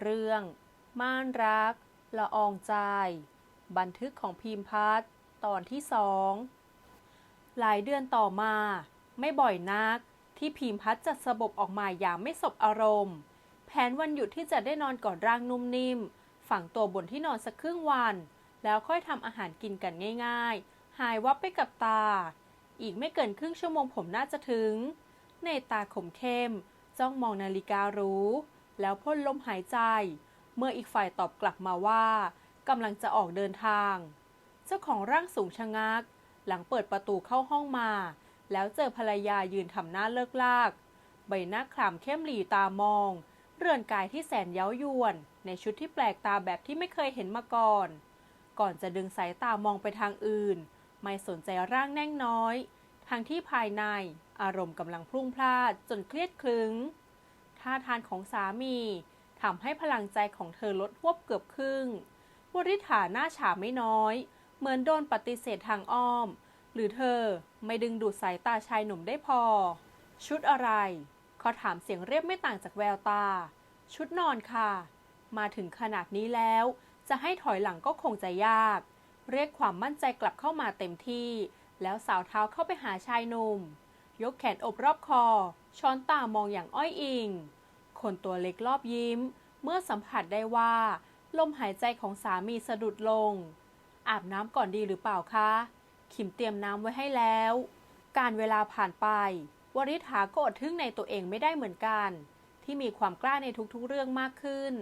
เรื่อง ม่านรัก ละอองใจ บันทึกของพิมพัฒน์ตอนที่สองหลายเดือนต่อมา ไม่บ่อยนักที่พิมพัฒน์จะสบบออกมาอย่างไม่สบอารมณ์ แผนวันหยุดที่จะได้นอนกอดร่างนุ่มนิ่ม ฝังตัวบนที่นอนสักครึ่งวัน แล้วค่อยทำอาหารกินกันง่าย ๆ หายวับไปกับตา อีกไม่เกินครึ่งชั่วโมงผมน่าจะถึง ในตาขมเข้ม จ้องมองนาฬิการู แล้วพ่นลมหายใจ เมื่ออีกฝ่ายตอบกลับมาว่ากำลังจะออกเดินทาง เจ้าของร่างสูงชะงัก หลังเปิดประตูเข้าห้องมา แล้วเจอภรรยายืนทำหน้าเลิกลาก ใบหน้าคล้ำเข้มหลีตามอง เรือนกายที่แสนเย้ายวน ในชุดที่แปลกตาแบบที่ไม่เคยเห็นมาก่อน ก่อนจะดึงสายตามองไปทางอื่น ไม่สนใจร่างแน่งน้อย ทางที่ภายในอารมณ์กำลังพรุ่งพลานจนเครียดคลึง ท่าทางของสามีทำให้พลังใจของเธอลดหวบเกือบครึ่งวริฐาหน้าฉาไม่น้อย เหมือนโดนปฏิเสธทางอ้อม หรือเธอไม่ดึงดูดสายตาชายหนุ่มได้พอ ชุดอะไรเขาถามเสียงเรียบไม่ต่างจากแววตา ชุดนอนค่ะ มาถึงขนาดนี้แล้ว จะให้ถอยหลังก็คงจะยาก เรียกความมั่นใจกลับเข้ามาเต็มที่ แล้วสาวเท้าเข้าไปหาชายหนุ่ม ยกแขนอบรอบคอ ช้อนตามองอย่างอ้อยอิง คนตัวเล็กรอบยิ้ม เมื่อสัมผัสได้ว่า ลมหายใจของสามีสะดุดลง อาบน้ำก่อนดีหรือเปล่าคะ ขิมเตรียมน้ำไว้ให้แล้ว การเวลาผ่านไป วริษฐาก็อดทึ่งในตัวเองไม่ได้เหมือนกัน ที่มีความกล้าในทุกๆเรื่องมากขึ้น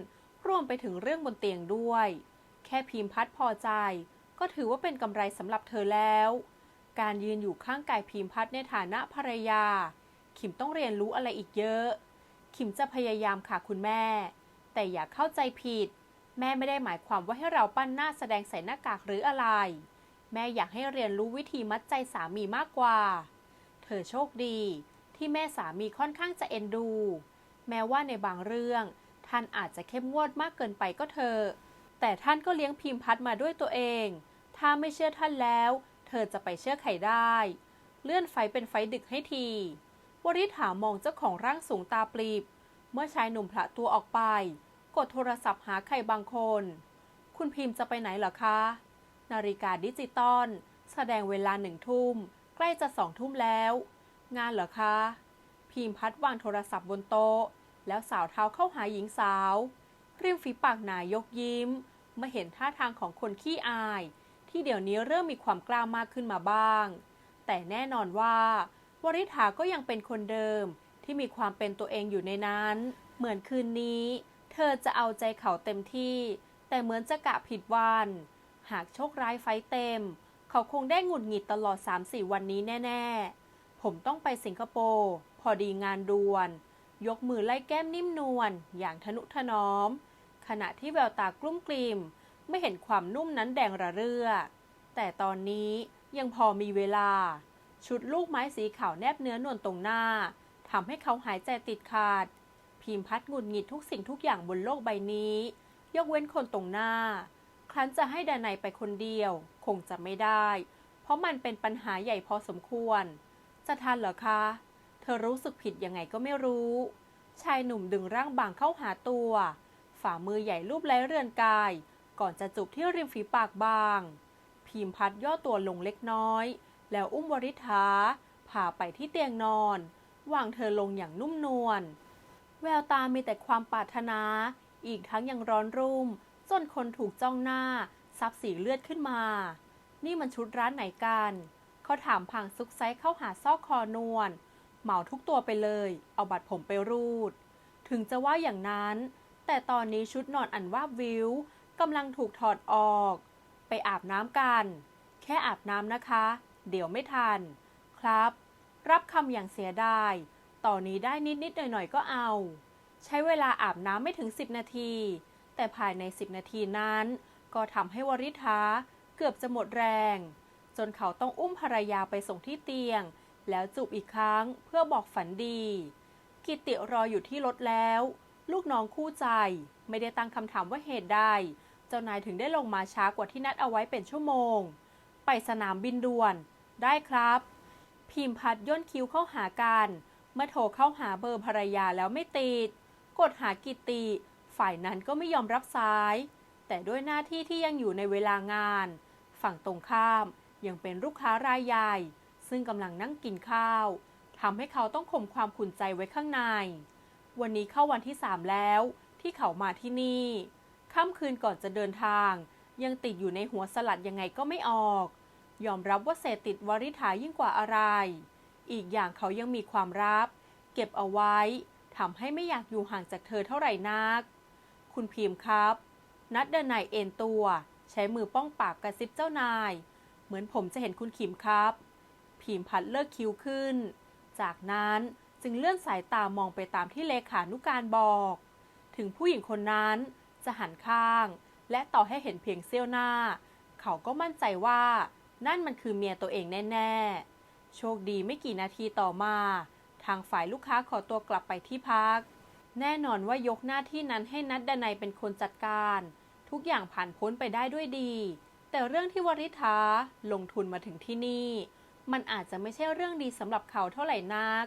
รวมไปถึงเรื่องบนเตียงด้วย แค่พิมพ์พัดพอใจ ก็ถือว่าเป็นกำไรสำหรับเธอแล้ว การยืนอยู่ข้างกายพิมพ์พัดในฐานะภรรยา ขิมต้องเรียนรู้อะไรอีกเยอะ ขิมจะพยายามค่ะคุณแม่ แต่อย่าเข้าใจผิด แม่ไม่ได้หมายความว่าให้เราปั้นหน้าแสดงใส่หน้ากากหรืออะไร แม่อยากให้เรียนรู้วิธีมัดใจสามีมากกว่า เธอโชคดี ที่แม่สามีค่อนข้างจะเอ็นดู แม้ว่าในบางเรื่อง ท่านอาจจะเข้มงวดมากเกินไปก็เถอะแต่ท่านก็เลี้ยงพิมพ์พัดมาด้วยตัวเอง ถ้าไม่เชื่อท่านแล้ว เธอจะไปเชื่อใครได้ เลื่อนไฟเป็นไฟดึกให้ที วริษฐามองเจ้าของร่างสูงตาปลีบ เมื่อชายหนุ่มพละตัวออกไป กดโทรศัพท์หาใครบางคน คุณพิมพ์จะไปไหนเหรอคะ นาฬิกาดิจิตอลแสดงเวลาหนึ่งทุ่ม ใกล้จะสองทุ่มแล้ว งานเหรอคะ พิมพ์พัดวางโทรศัพท์บนโต๊ะ แล้วสาวเท้าเข้าหาหญิงสาวริมฝีปากหนายกยิ้มเมื่อเห็นท่าทางของคนขี้อาย ที่เดี๋ยวนี้เริ่มมีความกล้ามากขึ้นมาบ้าง แต่แน่นอนว่า วริษฐาก็ยังเป็นคนเดิมที่มีความเป็นตัวเองอยู่ในนั้น เหมือนคืนนี้ เธอจะเอาใจเขาเต็มที่ แต่เหมือนจะกะผิดวัน หากโชคร้ายไฟเต็ม เขาคงได้หงุดหงิดตลอด 3-4 วันนี้แน่ ๆ ผมต้องไปสิงคโปร์พอดีงานด่วน ยกมือไล่แก้มนิ่มนวลอย่างทนุถนอม ขณะที่แววตากลุ้มกลิ่ม ไม่เห็นความนุ่มนั้นแดงระเรื่อ แต่ตอนนี้ยังพอมีเวลา ชุดลูกไม้สีขาวแนบเนื้อนวลตรงหน้าทำให้เขาหายใจติดขาด พิมพ์พัดหงุดหงิดทุกสิ่งทุกอย่างบนโลกใบนี้ ยกเว้นคนตรงหน้า ครั้นจะให้ดานายไปคนเดียว คงจะไม่ได้ เพราะมันเป็นปัญหาใหญ่พอสมควร จะทันเหรอคะ เธอรู้สึกผิดยังไงก็ไม่รู้ ชายหนุ่มดึงร่างบางเข้าหาตัว ฝ่ามือใหญ่รูปไล้เรือนกาย ก่อนจะจูบที่ริมฝีปากบาง พิมพ์พัดย่อตัวลงเล็กน้อย แล้วอุ้มวริษฐาพาไปที่เตียงนอน วางเธอลงอย่างนุ่มนวล แววตามีแต่ความปรารถนา อีกทั้งยังร้อนรุ่ม จนคนถูกจ้องหน้า ซับสีเลือดขึ้นมา นี่มันชุดร้านไหนกัน เขาถามพังซุกไซเข้าหาซอกคอนวล เหมาทุกตัวไปเลย เอาบัตรผมไปรูด ถึงจะว่าอย่างนั้น แต่ตอนนี้ชุดนอนอันว่าวิวกำลังถูกถอดออก ไปอาบน้ำกัน แค่อาบน้ำนะคะ เดี๋ยวไม่ทัน ครับ รับคำอย่างเสียดายตอนนี้ได้นิดๆหน่อยๆก็เอา ใช้เวลาอาบน้ำไม่ถึง 10 นาที แต่ภายใน 10 นาทีนั้น ก็ทำให้วริษฐาเกือบจะหมดแรง จนเขาต้องอุ้มภรรยาไปส่งที่เตียง แล้วจูบอีกครั้งเพื่อบอกฝันดี กิติรออยู่ที่รถแล้ว ลูกน้องคู่ใจไม่ได้ตั้งคำถามว่าเหตุใดเจ้านายถึงได้ลงมาช้ากว่าที่นัดเอาไว้เป็นชั่วโมง ไปสนามบินด่วน ได้ครับ พิมพัดย่นคิ้วเข้าหากัน เมื่อโทรเข้าหาเบอร์ภรรยาแล้วไม่ติด กดหากิติ ฝ่ายนั้นก็ไม่ยอมรับสาย แต่ด้วยหน้าที่ที่ยังอยู่ในเวลางาน ฝั่งตรงข้ามยังเป็นลูกค้ารายใหญ่ ซึ่งกำลังนั่งกินข้าวทำให้เขาต้องข่มความขุ่นใจไว้ข้างใน วันนี้เข้าวันที่สามแล้วที่เขามาที่นี่ ค่ำคืนก่อนจะเดินทาง ยังติดอยู่ในหัวสลัดยังไงก็ไม่ออก ยอมรับว่าเสพติดวริษายิ่งกว่าอะไร อีกอย่างเขายังมีความลับ เก็บเอาไว้ทำให้ไม่อยากอยู่ห่างจากเธอเท่าไหร่นัก คุณพิมพ์ครับ นัดเดินนายเอ็นตัว ใช้มือป้องปากกระซิบเจ้านาย เหมือนผมจะเห็นคุณขิมครับ พิมพ์พัดเลิกคิ้วขึ้น จากนั้นจึงเลื่อนสายตามองไปตามที่เลขานุการบอก ถึงผู้หญิงคนนั้นจะหันข้าง และต่อให้เห็นเพียงเสี้ยวหน้า เขาก็มั่นใจว่า นั่นมันคือเมียตัวเองแน่ ๆ โชคดีไม่กี่นาทีต่อมา ทางฝ่ายลูกค้าขอตัวกลับไปที่พัก แน่นอนว่ายกหน้าที่นั้นให้นัดดนัยเป็นคนจัดการ ทุกอย่างผ่านพ้นไปได้ด้วยดี แต่เรื่องที่วริษาลงทุนมาถึงที่นี่ มันอาจจะไม่ใช่เรื่องดีสำหรับเขาเท่าไหร่นัก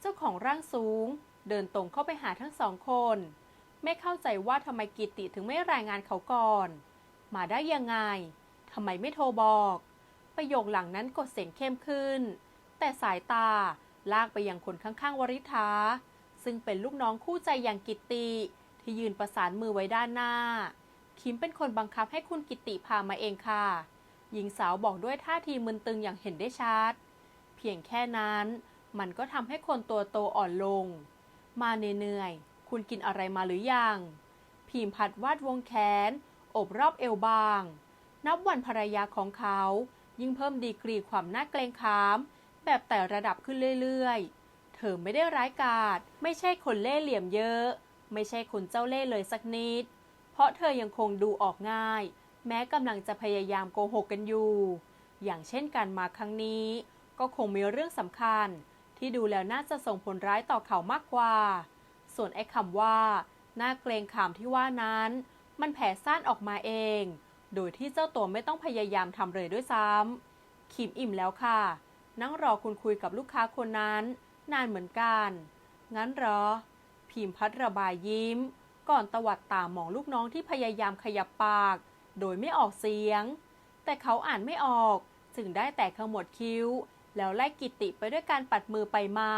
เจ้าของร่างสูง เดินตรงเข้าไปหาทั้งสองคน ไม่เข้าใจว่าทำไมกิติถึงไม่รายงานเขาก่อน มาได้ยังไงทำไมไม่โทรบอก ประโยคหลังนั้นกดเสียงเข้มขึ้น แต่สายตาลากไปยังคนข้างๆวริษาซึ่งเป็นลูกน้องคู่ใจอย่างกิตติ ที่ยืนประสานมือไว้ด้านหน้า คิมเป็นคนบังคับให้คุณกิตติพามาเองค่ะ หญิงสาวบอกด้วยท่าทีมึนตึงอย่างเห็นได้ชัด เพียงแค่นั้น มันก็ทำให้คนตัวโตอ่อนลง มาเหนื่อยๆคุณกินอะไรมาหรือยัง พิมพัดวาดวงแขน อบรอบเอวบาง นับวันภรรยาของเขา ยิ่งเพิ่มดีกรีความน่าเกรงขาม แบบแต่ระดับขึ้นเรื่อยๆ เธอไม่ได้ร้ายกาจไม่ใช่คนเล่เหลี่ยมเยอะ ไม่ใช่คนเจ้าเล่ห์เลยสักนิด เพราะเธอยังคงดูออกง่าย แม้กำลังจะพยายามโกหกกันอยู่ อย่างเช่นการมาครั้งนี้ ก็คงมีเรื่องสำคัญ ที่ดูแล้วน่าจะส่งผลร้ายต่อเขามากกว่า ส่วนไอ้คำว่าน่าเกรงขามที่ว่านั้น มันแผ่ซ่านออกมาเอง โดยที่เจ้าตัวไม่ต้องพยายามทำเลยด้วยซ้ำขิมอิ่มแล้วค่ะ นั่งรอคุณคุยกับลูกค้าคนนั้น นานเหมือนกัน งั้นหรอ พิมพัดระบายยิ้ม ก่อนตวัดตามองลูกน้องที่พยายามขยับปาก โดยไม่ออกเสียง แต่เขาอ่านไม่ออก จึงได้แต่ขมวดคิ้ว แล้วไล่กิติไปด้วยการปัดมือไปมา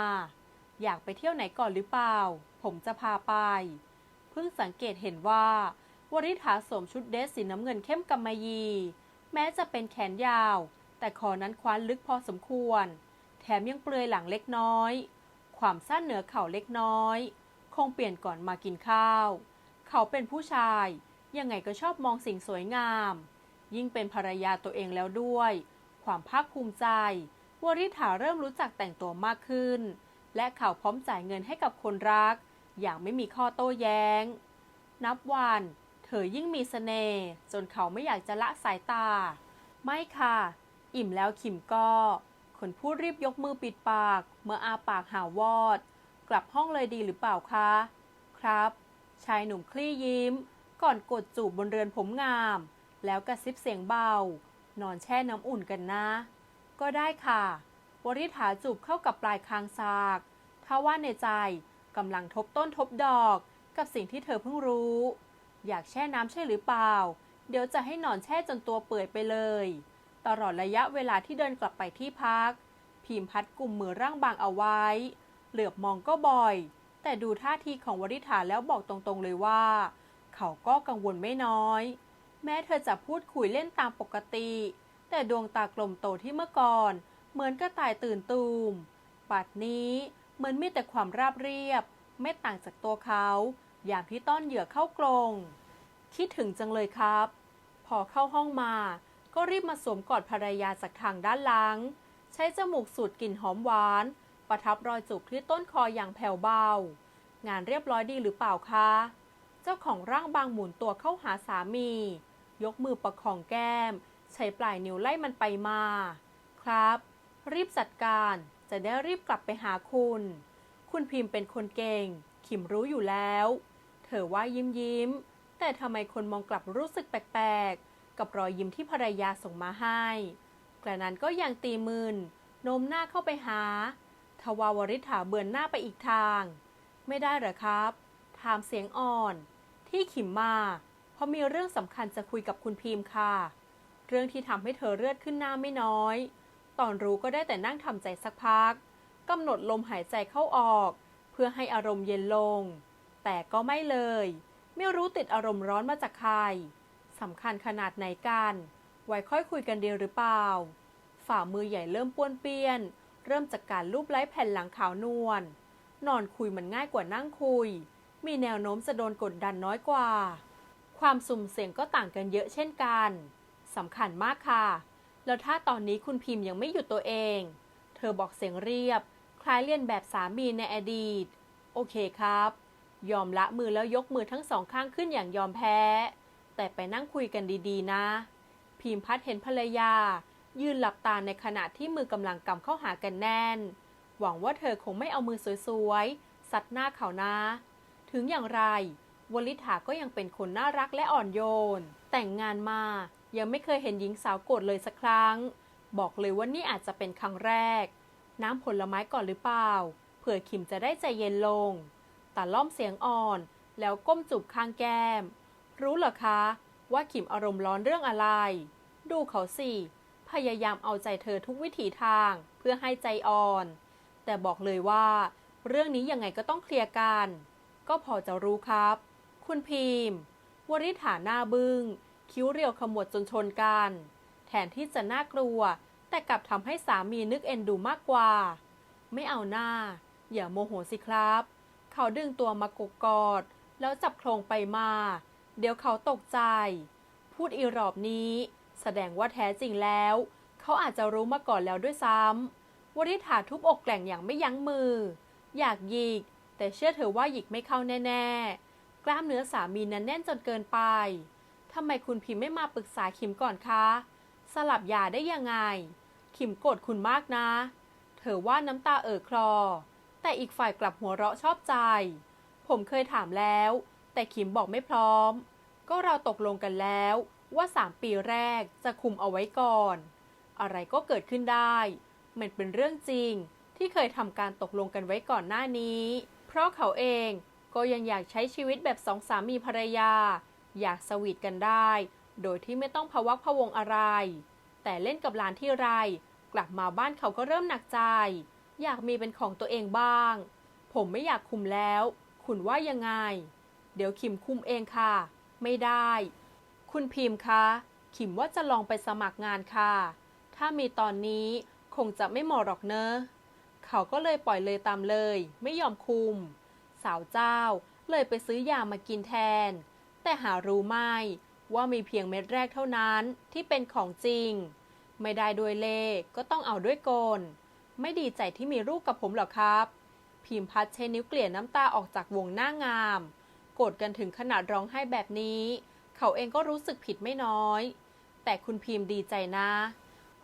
อยากไปเที่ยวไหนก่อนหรือเปล่า ผมจะพาไป เพิ่งสังเกตเห็นว่า วริษาสวมชุดเดรสสีน้ำเงินเข้มกำมะยี แม้จะเป็นแขนยาว แต่คอนั้นคว้านลึกพอสมควร แถมยังเปลือยหลังเล็กน้อย ความสั้นเหนือเข่าเล็กน้อย คงเปลี่ยนก่อนมากินข้าว เขาเป็นผู้ชาย ยังไงก็ชอบมองสิ่งสวยงาม ยิ่งเป็นภรรยาตัวเองแล้วด้วย ความภาคภูมิใจวริษาเริ่มรู้จักแต่งตัวมากขึ้น และเขาพร้อมจ่ายเงินให้กับคนรัก อย่างไม่มีข้อโต้แย้ง นับวัน เธอยิ่งมีเสน่ห์จนเขาไม่อยากจะละสายตา ไม่ค่ะ อิ่มแล้วขิมก็คนพูดรีบยกมือปิดปาก เมื่ออาปากหาวอด กลับห้องเลยดีหรือเปล่าคะ ครับ ชายหนุ่มคลี่ยิ้ม ก่อนกดจูบบนเรือนผมงาม แล้วกระซิบเสียงเบา นอนแช่น้ำอุ่นกันนะ ก็ได้ค่ะ วริษาจูบเข้ากับปลายคางซากถ้าว่าในใจกำลังทบต้นทบดอกกับสิ่งที่เธอเพิ่งรู้ อยากแช่น้ำใช่หรือเปล่า เดี๋ยวจะให้นอนแช่จนตัวเปื่อยไปเลย ตลอดระยะเวลาที่เดินกลับไปที่พัก พิมพัดกลุ่มมือร่างบางเอาไว้ เหลือบมองก็บ่อย แต่ดูท่าทีของวริษาแล้วบอกตรงๆเลยว่า เขาก็กังวลไม่น้อย แม้เธอจะพูดคุยเล่นตามปกติ แต่ดวงตากลมโตที่เมื่อก่อน เหมือนกระต่ายตื่นตูมปัดนี้เหมือนมีแต่ความราบเรียบ ไม่ต่างจากตัวเขา อย่างที่ต้อนเหยื่อเข้ากรงคิดถึงจังเลยครับ พอเข้าห้องมา ก็รีบมาสวมกอดภรรยาจากทางด้านหลัง ใช้จมูกสูดกลิ่นหอมหวาน ประทับรอยจูบที่ต้นคออย่างแผ่วเบา งานเรียบร้อยดีหรือเปล่าคะ เจ้าของร่างบางหมุนตัวเข้าหาสามี ยกมือประคองแก้ม ใช้ปลายนิ้วไล่มันไปมา ครับ รีบจัดการจะได้รีบกลับไปหาคุณ คุณพิมพ์เป็นคนเก่ง ขิมรู้อยู่แล้ว เธอว่ายิ้มยิ้ม แต่ทำไมคนมองกลับรู้สึกแปลกๆ กับรอยยิ้มที่ภรรยาส่งมาให้ กระนั้นก็ยังตีมืนโน้มหน้าเข้าไปหา ทวาวริษฐาเบือนหน้าไปอีกทาง ไม่ได้หรอครับ ถามเสียงอ่อนทที่ขิมมา เพราะมีเรื่องสำคัญจะคุยกับคุณพิมพ์ค่ะ เรื่องที่ทำให้เธอเลือดขึ้นหน้าไม่น้อย ตอนรู้ก็ได้แต่นั่งทำใจสักพักกำหนดลมหายใจเข้าออก เพื่อให้อารมณ์เย็นลง แต่ก็ไม่เลย ไม่รู้ติดอารมณ์ร้อนมาจากใครสำคัญขนาดไหนกัน ไว้ค่อยคุยกันเดียวหรือเปล่า ฝ่ามือใหญ่เริ่มป้วนเปี้ยน เริ่มจากการลูบไล้แผ่นหลังขาวนวล นอนคุยมันง่ายกว่านั่งคุย มีแนวโน้มจะโดนกดดันน้อยกว่า ความสุ่มเสี่ยงก็ต่างกันเยอะเช่นกันสำคัญมากค่ะ แล้วถ้าตอนนี้คุณพิมพ์ยังไม่หยุดตัวเอง เธอบอกเสียงเรียบ คล้ายเลียนแบบสามีในอดีต โอเคครับ ยอมละมือแล้วยกมือทั้งสองข้างขึ้นอย่างยอมแพ้ แต่ไปนั่งคุยกันดีๆ นะ พิมพัดเห็นภรรยา ยืนหลับตาในขณะที่มือกำลังกำเข้าหากันแน่น หวังว่าเธอคงไม่เอามือสวยๆ สัดหน้าเขานะ ถึงอย่างไร วลิษาก็ยังเป็นคนน่ารักและอ่อนโยน แต่งงานมา ยังไม่เคยเห็นหญิงสาวโกรธเลยสักครั้ง บอกเลยว่านี่อาจจะเป็นครั้งแรก น้ำผลไม้ก่อนหรือเปล่า เผื่อขิมจะได้ใจเย็นลง ตาล่อมเสียงอ่อน แล้วก้มจูบข้างแก้ม รู้เหรอคะ ว่าขิมอารมณ์ร้อนเรื่องอะไร ดูเขาสิ พยายามเอาใจเธอทุกวิถีทางเพื่อให้ใจอ่อน แต่บอกเลยว่า เรื่องนี้ยังไงก็ต้องเคลียร์กัน ก็พอจะรู้ครับ คุณพิมพ์วริษาหน้าบึง้ง คิ้วเรียวขมวดจนชนกัน แทนที่จะน่ากลัว แต่กลับทำให้สามีนึกเอ็นดูมากกว่า ไม่เอาหน้า อย่าโมโหสิครับ เขาดึงตัวมากกกอด แล้วจับโครงไปมา เดี๋ยวเขาตกใจ พูดอีรอบนี้ แสดงว่าแท้จริงแล้ว เขาอาจจะรู้มาก่อนแล้วด้วยซ้ำวริษาทุบอกแกล่งอย่างไม่ยั้งมือ อยากหยิก แต่เชื่อเธอว่าหยิกไม่เข้าแน่ ๆ กล้ามเนื้อสามีนั้นแน่นจนเกินไปทำไมคุณพิมพ์ไม่มาปรึกษาคิมก่อนคะ สลับยาได้ยังไงคิมโกรธคุณมากนะ เธอว่าน้ำตาเอ่อคลอ แต่อีกฝ่ายกลับหัวเราะชอบใจ ผมเคยถามแล้ว แต่คิมบอกไม่พร้อม ก็เราตกลงกันแล้วว่าสามปีแรกจะคุมเอาไว้ก่อน อะไรก็เกิดขึ้นได้ มันเป็นเรื่องจริงที่เคยทำการตกลงกันไว้ก่อนหน้านี้ เพราะเขาเองก็ยังอยากใช้ชีวิตแบบสองสามีภรรยา อยากสวีทกันได้ โดยที่ไม่ต้องพะวักพะวงอะไร แต่เล่นกับหลานที่ไร กลับมาบ้านเขาก็เริ่มหนักใจ อยากมีเป็นของตัวเองบ้าง ผมไม่อยากคุมแล้ว คุณว่ายังไง เดี๋ยวคิมคุมเองค่ะ ไม่ได้ คุณพิมพ์คะขิมว่าจะลองไปสมัครงานค่ะ ถ้ามีตอนนี้คงจะไม่เหมาะหรอกเนอะ เขาก็เลยปล่อยเลยตามเลย ไม่ยอมคุม สาวเจ้าเลยไปซื้อยามากินแทน แต่หารู้ไม่ ว่ามีเพียงเม็ดแรกเท่านั้นที่เป็นของจริง ไม่ได้ด้วยเล่ก็ต้องเอาด้วยกล ไม่ดีใจที่มีลูกกับผมหรอครับ พิมพัดใช้นิ้วเกลี่ยน้ำตาออกจากวงหน้างาม โกรธกันถึงขนาดร้องไห้แบบนี้ เขาเองก็รู้สึกผิดไม่น้อย แต่คุณพิมพ์ดีใจนะ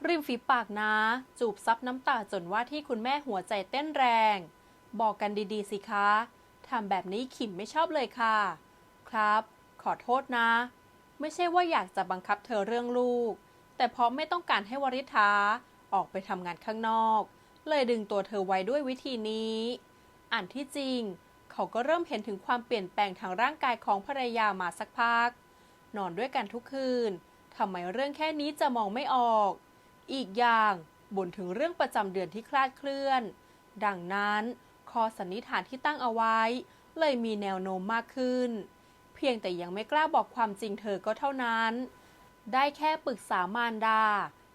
ริมฝีปากนะ จูบซับน้ำตาจนว่าที่คุณแม่หัวใจเต้นแรง บอกกันดีๆสิคะทำแบบนี้ขิมไม่ชอบเลยค่ะ ครับ ขอโทษนะ ไม่ใช่ว่าอยากจะบังคับเธอเรื่องลูก แต่เพราะไม่ต้องการให้วริษาออกไปทำงานข้างนอก เลยดึงตัวเธอไว้ด้วยวิธีนี้ อันที่จริง เขาก็เริ่มเห็นถึงความเปลี่ยนแปลงทางร่างกายของภรรยามาสักพัก นอนด้วยกันทุกคืนทำไมเรื่องแค่นี้จะมองไม่ออก อีกอย่างบ่นถึงเรื่องประจำเดือนที่คลาดเคลื่อน ดังนั้นข้อสันนิษฐานที่ตั้งเอาไว้ เลยมีแนวโน้มมากขึ้น เพียงแต่ยังไม่กล้าบอกความจริงเธอก็เท่านั้น ได้แค่ปรึกษามารดา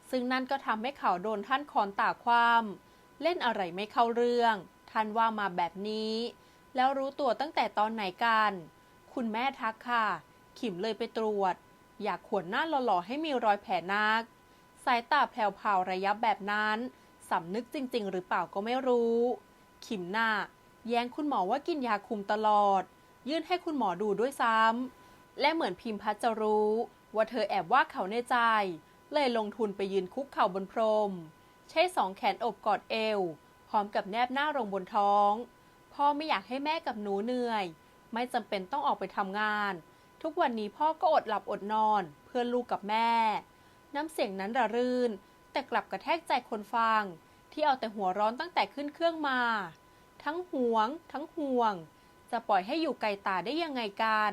ซึ่งนั่นก็ทำให้เขาโดนท่านคอนตาความ เล่นอะไรไม่เข้าเรื่อง ท่านว่ามาแบบนี้ แล้วรู้ตัวตั้งแต่ตอนไหนกัน คุณแม่ทักค่ะ ขิมเลยไปตรวจ อยากขวนหน้าหล่อๆให้มีรอยแผลนัก สายตาแผ่วๆระยับแบบนั้นสำนึกจริง ๆ หรือเปล่าก็ไม่รู้ ขิมหน้า แย้งคุณหมอว่ากินยาคุมตลอด ยื่นให้คุณหมอดูด้วยซ้ำและเหมือนพิมพัชจะรู้ ว่าเธอแอบว่าเขาในใจ เลยลงทุนไปยืนคุกเข่าบนพรม ใช้สองแขนอบกอดเอว พร้อมกับแนบหน้าลงบนท้อง พ่อไม่อยากให้แม่กับหนูเหนื่อย ไม่จำเป็นต้องออกไปทำงาน ทุกวันนี้พ่อก็อดหลับอดนอน เพื่อลูกกับแม่ น้ำเสียงนั้นระรื่น แต่กลับกระแทกใจคนฟัง ที่เอาแต่หัวร้อนตั้งแต่ขึ้นเครื่องมา ทั้งหวง ทั้งห่วง จะปล่อยให้อยู่ไกลตาได้ยังไงกัน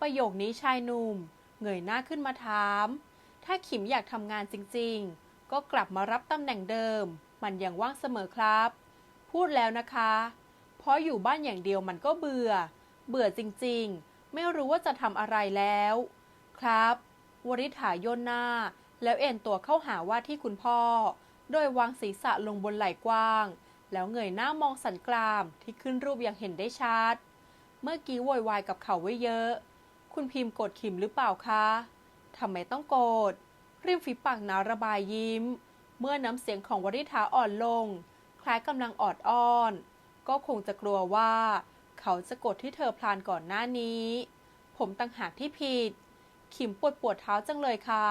ประโยคนี้ชายหนุ่มเงยหน้าขึ้นมาถาม ถ้าขิมอยากทำงานจริง ๆ ก็กลับมารับตำแหน่งเดิม มันยังว่างเสมอครับ พูดแล้วนะคะ เพราะอยู่บ้านอย่างเดียวมันก็เบื่อ เบื่อจริงๆ ไม่รู้ว่าจะทำอะไรแล้ว ครับวริษฐาโยนหน้า แล้วเอ็นตัวเข้าหาว่าที่คุณพ่อ โดยวางศีรษะลงบนไหล่กว้าง แล้วเงยหน้ามองสันกรามที่ขึ้นรูปอย่างเห็นได้ชัด เมื่อกี้โวยวายกับเขาไว้เยอะ คุณพิมพ์โกรธขิมหรือเปล่าคะทำไมต้องโกรธ ริมฝีปากหนาระบายยิ้ม เมื่อน้ำเสียงของวริษฐาอ่อนลง คล้ายกำลังออดอ้อน ก็คงจะกลัวว่า เขาจะกรธที่เธอพลานก่อนหน้านี้ ผมต่างหากที่ผิด ขิมปวดปวดเท้าจังเลยค่ะ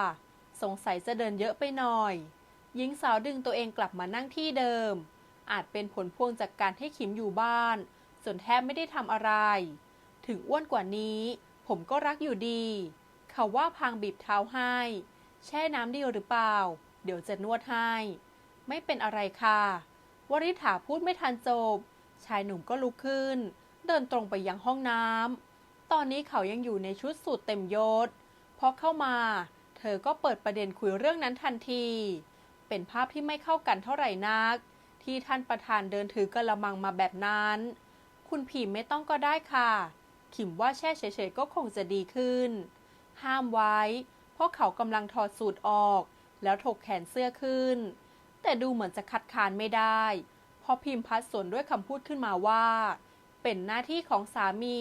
สงสัยจะเดินเยอะไปหน่อย หญิงสาวดึงตัวเองกลับมานั่งที่เดิม อาจเป็นผลพวงจากการให้ขิมอยู่บ้านส่วนแทบไม่ได้ทำอะไร ถึงอ้วนกว่านี้ ผมก็รักอยู่ดี เขาว่าพางบีบเท้าให้ แช่น้ำดีหรือเปล่า เดี๋ยวจะนวดให้ ไม่เป็นอะไรค่ะ วริษฐาพูดไม่ทันจบ ชายหนุ่มก็ลุกขึ้น เดินตรงไปยังห้องน้ำ ตอนนี้เขายังอยู่ในชุดสูทเต็มยศ พอเข้ามา เธอก็เปิดประเด็นคุยเรื่องนั้นทันที เป็นภาพที่ไม่เข้ากันเท่าไหร่นัก ที่ท่านประธานเดินถือกระมังมาแบบนั้น คุณผีไม่ต้องก็ได้ค่ะ ขิมว่าแช่เฉยๆก็คงจะดีขึ้น ห้ามไว้ เพราะเขากำลังถอดสูตรออก แล้วถกแขนเสื้อขึ้น แต่ดูเหมือนจะคัดค้านไม่ได้ เพราะพิมพ์พัดสวนด้วยคำพูดขึ้นมาว่า เป็นหน้าที่ของสามี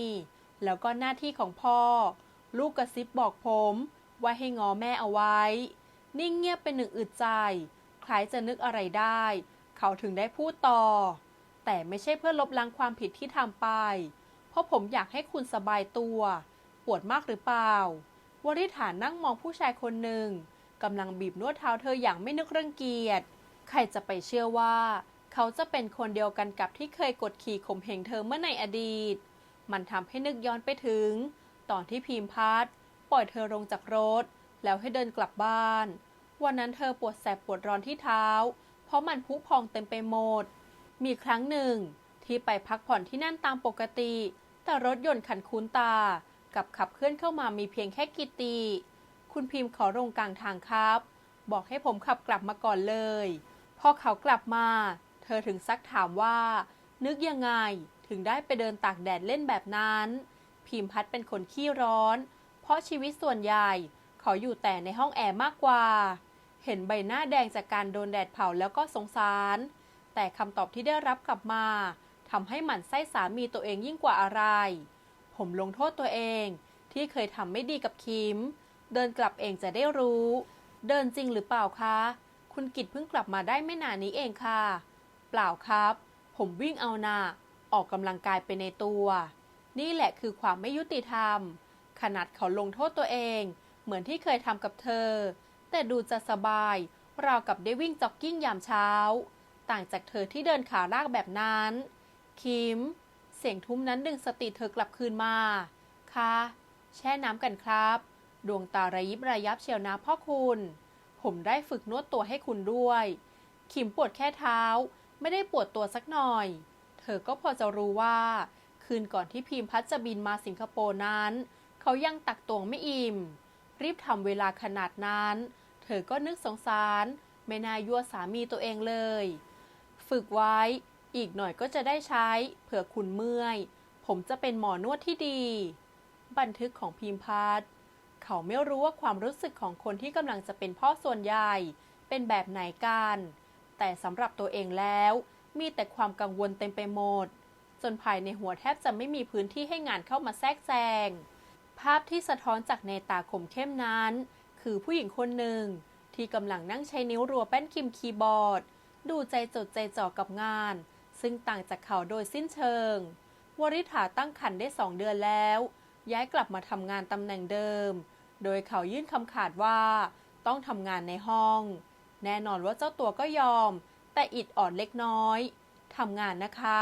แล้วก็หน้าที่ของพ่อ ลูกกระซิบบอกผมว่าให้งอแม่เอาไว้ นิ่งเงียบเป็นหนึ่งอึดใจ คล้ายจะนึกอะไรได้ เขาถึงได้พูดต่อ แต่ไม่ใช่เพื่อลบล้างความผิดที่ทำไป เพราะผมอยากให้คุณสบายตัว ปวดมากหรือเปล่า วริฐานนั่งมองผู้ชายคนหนึ่งกำลังบีบนวดเท้าเธออย่างไม่นึกเรื่องเกียรติใครจะไปเชื่อว่า เขาจะเป็นคนเดียวกันกับที่เคยกดขี่ข่มเหงเธอเมื่อในอดีต มันทำให้นึกย้อนไปถึง ตอนที่พิมพัดปล่อยเธอลงจากรถ แล้วให้เดินกลับบ้าน วันนั้นเธอปวดแสบปวดร้อนที่เท้า เพราะมันพุพองเต็มไปหมด มีครั้งหนึ่งที่ไปพักผ่อนที่นั่นตามปกติ แต่รถยนต์คันคุ้นตา กับขับเคลื่อนเข้ามามีเพียงแค่กิตติคุณพิมพ์ขอลงกลางทางครับ บอกให้ผมขับกลับมาก่อนเลย พอเขากลับมา เธอถึงซักถามว่า นึกยังไงถึงได้ไปเดินตากแดดเล่นแบบนั้น พิมพัดเป็นคนขี้ร้อน เพราะชีวิตส่วนใหญ่ขออยู่แต่ในห้องแอร์มากกว่า เห็นใบหน้าแดงจากการโดนแดดเผาแล้วก็สงสาร แต่คำตอบที่ได้รับกลับมาทำให้หมั่นไส้สามีตัวเองยิ่งกว่าอะไร ผมลงโทษตัวเอง ที่เคยทำไม่ดีกับคิม เดินกลับเองจะได้รู้ เดินจริงหรือเปล่าคะ คุณกิตเพิ่งกลับมาได้ไม่นานนี้เองค่ะ เปล่าครับ ผมวิ่งเอานาออกกำลังกายไปในตัว นี่แหละคือความไม่ยุติธรรม ขนาดเขาลงโทษตัวเอง เหมือนที่เคยทำกับเธอ แต่ดูจะสบาย ราวกับได้วิ่งจ็อกกิ้งยามเช้า ต่างจากเธอที่เดินขาลากแบบนั้น คิม สียงทุ้มนั้นดึงสติเธอกลับคืนมา ค่ะ แช่น้ำกันครับ ดวงตาระยิบระยับเชียวนะพ่อคุณ ผมได้ฝึกนวดตัวให้คุณด้วย ขิมปวดแค่เท้า ไม่ได้ปวดตัวสักหน่อย เธอก็พอจะรู้ว่า คืนก่อนที่พิมพัชจะบินมาสิงคโปร์นั้น เขายังตักตวงไม่อิ่ม รีบทำเวลาขนาดนั้น เธอก็นึกสงสาร ไม่น่ายั่วสามีตัวเองเลย ฝึกไว้ อีกหน่อยก็จะได้ใช้เผื่อคุณเมื่อย ผมจะเป็นหมอนวดที่ดี บันทึกของพิมพัทเขาไม่รู้ว่าความรู้สึกของคนที่กำลังจะเป็นพ่อส่วนใหญ่ เป็นแบบไหนกัน แต่สำหรับตัวเองแล้ว มีแต่ความกังวลเต็มไปหมด จนภายในหัวแทบจะไม่มีพื้นที่ให้งานเข้ามาแทรกแซง ภาพที่สะท้อนจากในตาคมเข้มนั้น คือผู้หญิงคนหนึ่ง ที่กำลังนั่งใช้นิ้วรัวแป้นคิมคีย์บอร์ด ดูใจจดใจจ่อกับงาน ซึ่งต่างจากเขาโดยสิ้นเชิง วริษาตั้งครรภ์ได้สองเดือนแล้ว ย้ายกลับมาทำงานตำแหน่งเดิม โดยเขายื่นคำขาดว่า ต้องทำงานในห้อง แน่นอนว่าเจ้าตัวก็ยอม แต่อิดอ่อดเล็กน้อยทำงานนะคะ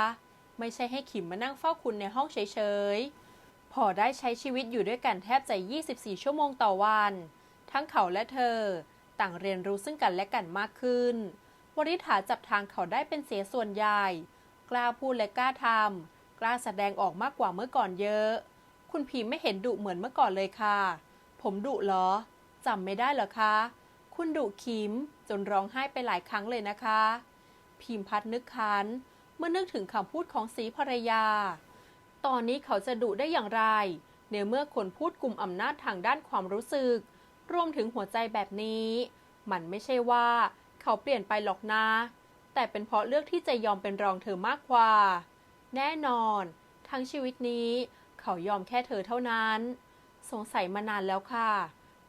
ไม่ใช่ให้ขิมมานั่งเฝ้าคุณในห้องเฉยๆ พอได้ใช้ชีวิตอยู่ด้วยกันแทบจะ 24 ชั่วโมงต่อวัน ทั้งเขาและเธอ ต่างเรียนรู้ซึ่งกันและกันมากขึ้น วริษาจับทางเขาได้เป็นเสียส่วนใหญ่ กล้าพูดและกล้าทำกล้าแสดงออกมากกว่าเมื่อก่อนเยอะ คุณพิมไม่เห็นดุเหมือนเมื่อก่อนเลยค่ะ ผมดุเหรอจำไม่ได้เหรอคะ คุณดุคิมจนร้องไห้ไปหลายครั้งเลยนะคะ พิมพัดนึกคันเมื่อนึกถึงคำพูดของสีภรรยา ตอนนี้เขาจะดุได้อย่างไรในเมื่อคนพูดกลุ่มอำนาจทางด้านความรู้สึก รวมถึงหัวใจแบบนี้ มันไม่ใช่ว่า เขาเปลี่ยนไปหรอกนะ แต่เป็นเพราะเลือกที่จะยอมเป็นรองเธอมากกว่า แน่นอน ทั้งชีวิตนี้ เขายอมแค่เธอเท่านั้น สงสัยมานานแล้วค่ะ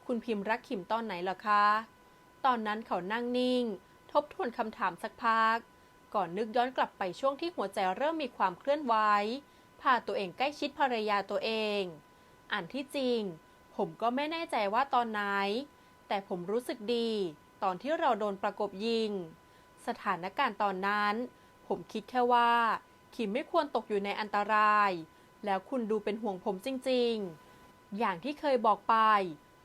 คุณพิมพ์รักขิมตอนไหนเหรอคะ ตอนนั้นเขานั่งนิ่ง ทบทวนคำถามสักพัก ก่อนนึกย้อนกลับไปช่วงที่หัวใจเริ่มมีความเคลื่อนไหวพาตัวเองใกล้ชิดภรรยาตัวเองอันที่จริง ผมก็ไม่แน่ใจว่าตอนไหน แต่ผมรู้สึกดี ตอนที่เราโดนประกบยิง สถานการณ์ตอนนั้น ผมคิดแค่ว่าขิมไม่ควรตกอยู่ในอันตราย แล้วคุณดูเป็นห่วงผมจริง ๆ อย่างที่เคยบอกไป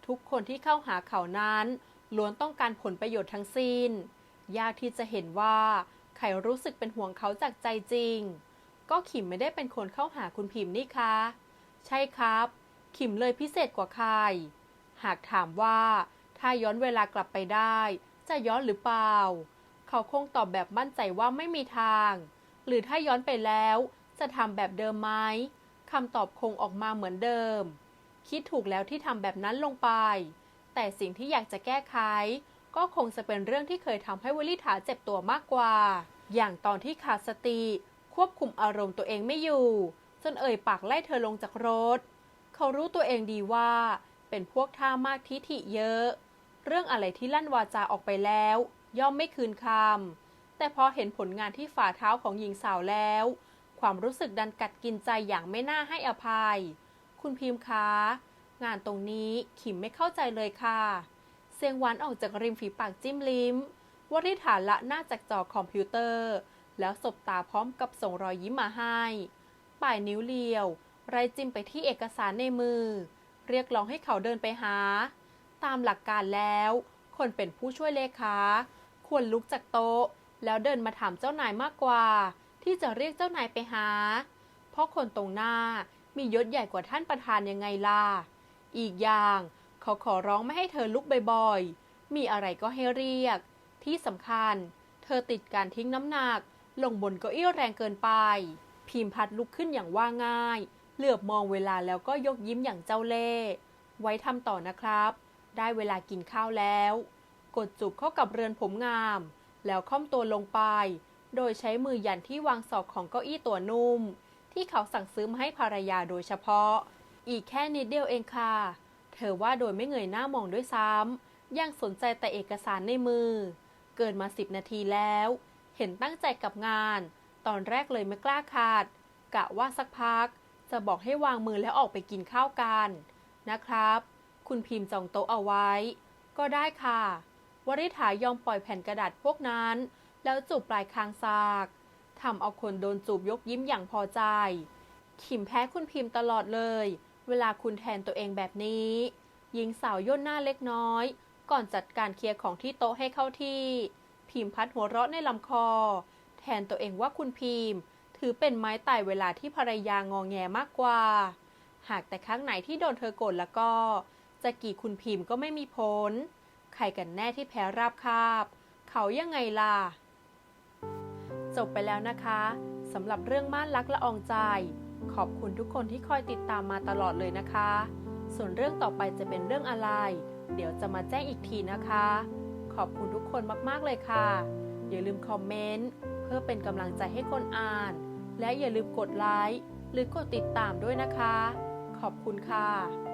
ทุกคนที่เข้าหาเขานั้น ล้วนต้องการผลประโยชน์ทั้งสิ้น ยากที่จะเห็นว่าใครรู้สึกเป็นห่วงเขาจากใจจริง ก็ขิมไม่ได้เป็นคนเข้าหาคุณพิมพ์นี่คะ ใช่ครับ ขิมเลยพิเศษกว่าใคร หากถามว่า ถ้าย้อนเวลากลับไปได้ จะย้อนหรือเปล่า เขาคงตอบแบบมั่นใจว่าไม่มีทาง หรือถ้าย้อนไปแล้ว จะทำแบบเดิมไหมคำตอบคงออกมาเหมือนเดิม คิดถูกแล้วที่ทำแบบนั้นลงไป แต่สิ่งที่อยากจะแก้ไข ก็คงจะเป็นเรื่องที่เคยทำให้วลิถาเจ็บตัวมากกว่า อย่างตอนที่ขาดสติ ควบคุมอารมณ์ตัวเองไม่อยู่ จนเอ่ยปากไล่เธอลงจากรถ เขารู้ตัวเองดีว่า เป็นพวกท่ามากทิฐิเยอะ เรื่องอะไรที่ลั่นวาจาออกไปแล้ว ย่อมไม่คืนคำ แต่พอเห็นผลงานที่ฝ่าเท้าของหญิงสาวแล้ว ความรู้สึกดันกัดกินใจอย่างไม่น่าให้อภัย คุณพิมพ์คะ งานตรงนี้ขิมไม่เข้าใจเลยค่ะ เสียงหวานออกจากริมฝีปากจิ้มลิ้มวริฐาละหน้าจากจอคอมพิวเตอร์ แล้วสบตาพร้อมกับส่งรอยยิ้มมาให้ป่ายนิ้วเลียว ไรจิ้มไปที่เอกสารในมือ เรียกร้องให้เขาเดินไปหา ตามหลักการแล้ว คนเป็นผู้ช่วยเลขา ควรลุกจากโต๊ะ แล้วเดินมาถามเจ้านายมากกว่า ที่จะเรียกเจ้านายไปหา เพราะคนตรงหน้ามียศใหญ่กว่าท่านประธานยังไงล่ะ อีกอย่างเขาขอร้องไม่ให้เธอลุกบ่อยๆ มีอะไรก็ให้เรียก ที่สำคัญ เธอติดการทิ้งน้ำหนัก ลงบนเก้าอี้แรงเกินไป พิมพัดลุกขึ้นอย่างว่าง่าย เหลือบมองเวลาแล้วก็ยกยิ้มอย่างเจ้าเล่ห์ไว้ทำต่อนะครับ ได้เวลากินข้าวแล้ว กดจูบเข้ากับเรือนผมงาม แล้วค่อมตัวลงไป โดยใช้มือยันที่วางศอกของเก้าอี้ตัวนุ่ม ที่เขาสั่งซื้อมาให้ภรรยาโดยเฉพาะ อีกแค่นิดเดียวเองค่ะ เธอว่าโดยไม่เงยหน้ามองด้วยซ้ำยังสนใจแต่เอกสารในมือ เกินมาสิบนาทีแล้ว เห็นตั้งใจกับงาน ตอนแรกเลยไม่กล้าขาด กะว่าสักพัก จะบอกให้วางมือแล้วออกไปกินข้าวกันนะครับ คุณพิมพ์จองโต๊ะเอาไว้ ก็ได้ค่ะ วริษายอมปล่อยแผ่นกระดาษพวกนั้น แล้วจูบปลายคางซากทำเอาคนโดนจูบยกยิ้มอย่างพอใจ ขิมแพ้คุณพิมพ์ตลอดเลย เวลาคุณแทนตัวเองแบบนี้ หญิงสาวย่นหน้าเล็กน้อย ก่อนจัดการเคลียร์ของที่โต๊ะให้เข้าที่ พิมพ์พัดหัวเราะในลำคอ แทนตัวเองว่าคุณพิมพ์ ถือเป็นไม้ตายเวลาที่ภรรยางองแงมากกว่า หากแต่ครั้งไหนที่โดนเธอโกรธแล้วก็ จะกี่คุณพิมพ์ก็ไม่มีผล ใครกันแน่ที่แพ้ราบคาบ เขายังไงล่ะ จบไปแล้วนะคะสำหรับเรื่องม่านรักละอองใจ ขอบคุณทุกคนที่คอยติดตามมาตลอดเลยนะคะ ส่วนเรื่องต่อไปจะเป็นเรื่องอะไร เดี๋ยวจะมาแจ้งอีกทีนะคะ ขอบคุณทุกคนมากๆเลยค่ะ อย่าลืมคอมเมนต์เพื่อเป็นกำลังใจให้คนอ่าน และอย่าลืมกดไลค์หรือกดติดตามด้วยนะคะ ขอบคุณค่ะ